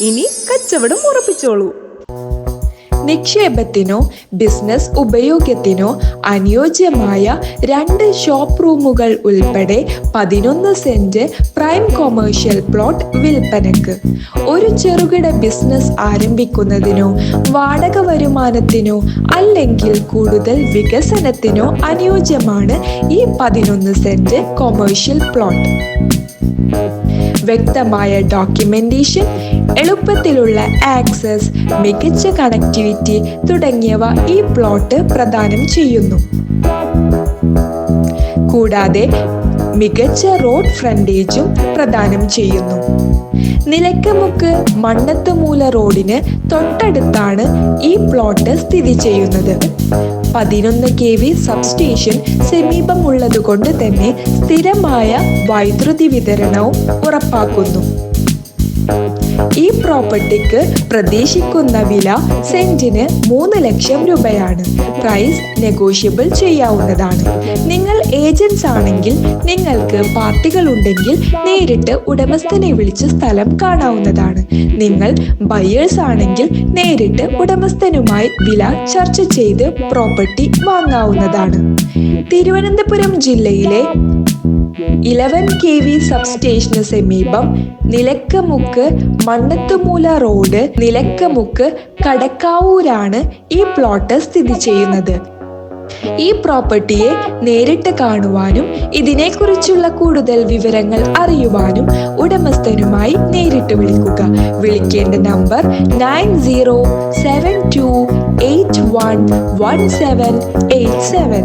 ഇനി കച്ചവടം ഉറപ്പിച്ചോളൂ. നിക്ഷേപത്തിനോ ബിസിനസ് ഉപയോഗത്തിനോ അനുയോജ്യമായ രണ്ട് ഷോപ്പ് റൂമുകൾ ഉൾപ്പെടെ പതിനൊന്ന് സെന്റ് പ്രൈം കൊമേഴ്ഷ്യൽ പ്ലോട്ട് വിൽപ്പനക്ക്. ഒരു ചെറുകിട ബിസിനസ് ആരംഭിക്കുന്നതിനോ വാടക വരുമാനത്തിനോ അല്ലെങ്കിൽ കൂടുതൽ വികസനത്തിനോ അനുയോജ്യമാണ് ഈ പതിനൊന്ന് സെന്റ് കൊമേഴ്ഷ്യൽ പ്ലോട്ട് വ്യക്തമായ ഡോക്യുമെന്റേഷൻ എളുപ്പത്തിലുള്ള ആക്സസ് മികച്ച കണക്ടിവിറ്റി തുടങ്ങിയവ ഈ പ്ലോട്ട് പ്രദാനം ചെയ്യുന്നു. കൂടാതെ മികച്ച റോഡ് ഫ്രണ്ടേജും പ്രദാനം ചെയ്യുന്നു. നിലക്കമുക്ക് മണ്ണത്തുമൂല റോഡിന് തൊട്ടടുത്താണ് ഈ പ്ലോട്ട് സ്ഥിതി ചെയ്യുന്നത്. പതിനൊന്ന് കെ വി സബ്സ്റ്റേഷൻ സമീപമുള്ളതുകൊണ്ട് തന്നെ സ്ഥിരമായ വൈദ്യുതി വിതരണവും ഉറപ്പാക്കുന്നു. ഈ പ്രോപ്പർട്ടിക്ക് പ്രതീക്ഷിക്കുന്ന വില സെന്റിന് മൂന്ന് ലക്ഷം രൂപയാണ്. പ്രൈസ് നെഗോഷ്യബിൾ ചെയ്യാവുന്നതാണ്. നിങ്ങൾ ഏജൻസ് ആണെങ്കിൽ നിങ്ങൾക്ക് പാർട്ടികൾ ഉണ്ടെങ്കിൽ നേരിട്ട് ഉടമസ്ഥനെ വിളിച്ച് സ്ഥലം കാണാവുന്നതാണ്. നിങ്ങൾ ബയേഴ്സ് ആണെങ്കിൽ നേരിട്ട് ഉടമസ്ഥനുമായി വില ചർച്ച ചെയ്ത് പ്രോപ്പർട്ടി വാങ്ങാവുന്നതാണ്. തിരുവനന്തപുരം ജില്ലയിലെ ഇലവൻ കെ വി സബ്സ്റ്റേഷന് സമീപം നിലക്കമുക്ക് മണ്ണത്തുമൂല റോഡ് നിലക്കമുക്ക് കടക്കാവൂരാണ് ഈ പ്ലോട്ട് സ്ഥിതി ചെയ്യുന്നത്. ഈ പ്രോപ്പർട്ടിയെ നേരിട്ട് കാണുവാനും ഇതിനെക്കുറിച്ചുള്ള കൂടുതൽ വിവരങ്ങൾ അറിയുവാനും ഉടമസ്ഥനുമായി നേരിട്ട് വിളിക്കുക. വിളിക്കേണ്ട number nine zero seven two eight one one seven eight seven.